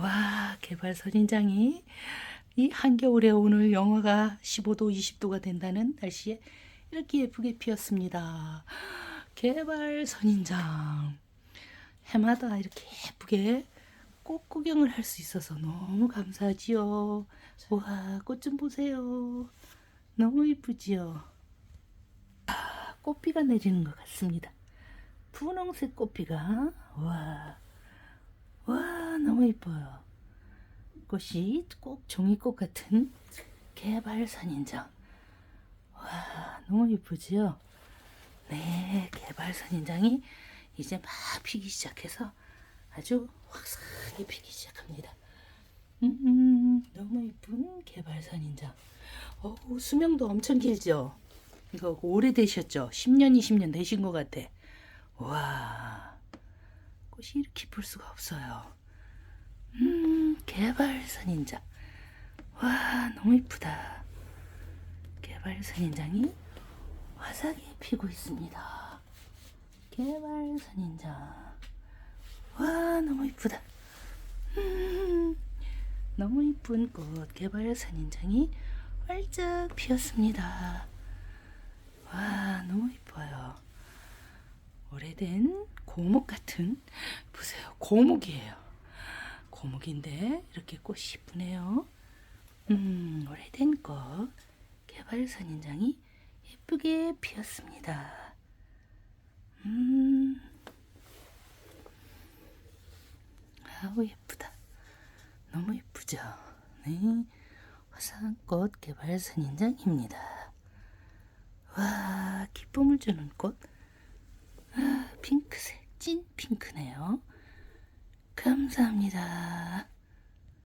와, 개발 선인장이 이 한겨울에 오늘 영하가 15도, 20도가 된다는 날씨에 이렇게 예쁘게 피었습니다. 개발 선인장. 해마다 이렇게 예쁘게 꽃 구경을 할 수 있어서 너무 감사하지요. 와, 꽃 좀 보세요. 너무 이쁘지요. 아, 꽃비가 내리는 것 같습니다. 분홍색 꽃비가 와, 와 너무 이뻐요. 꽃이 꼭 종이꽃 같은 개발 선인장. 와 너무 이쁘지요. 네, 개발 선인장이 이제 막 피기 시작해서 아주 확실하게 피기 시작합니다. 음, 너무 이쁜 개발 선인장. 어우, 수명도 엄청 길죠? 이거 오래되셨죠? 10년, 20년 되신 것 같아. 와, 꽃이 이렇게 볼 수가 없어요. 음, 개발 선인장. 와, 너무 이쁘다. 개발 선인장이 화사하게 피고 있습니다. 개발 선인장. 와, 너무 이쁘다. 음, 너무 이쁜 꽃 개발 선인장이 활짝 피었습니다. 와, 너무 이뻐요. 오래된 고목 같은 보세요. 고목이에요. 고목인데 이렇게 꽃이 이쁘네요. 음, 오래된 꽃 개발 선인장이 예쁘게 피었습니다. 음, 아우 예쁘다. 너무 예쁘죠? 네, 화사한 꽃 개발 선인장입니다. 와, 기쁨을 주는 꽃. 아, 핑크색, 찐 핑크네요. 감사합니다.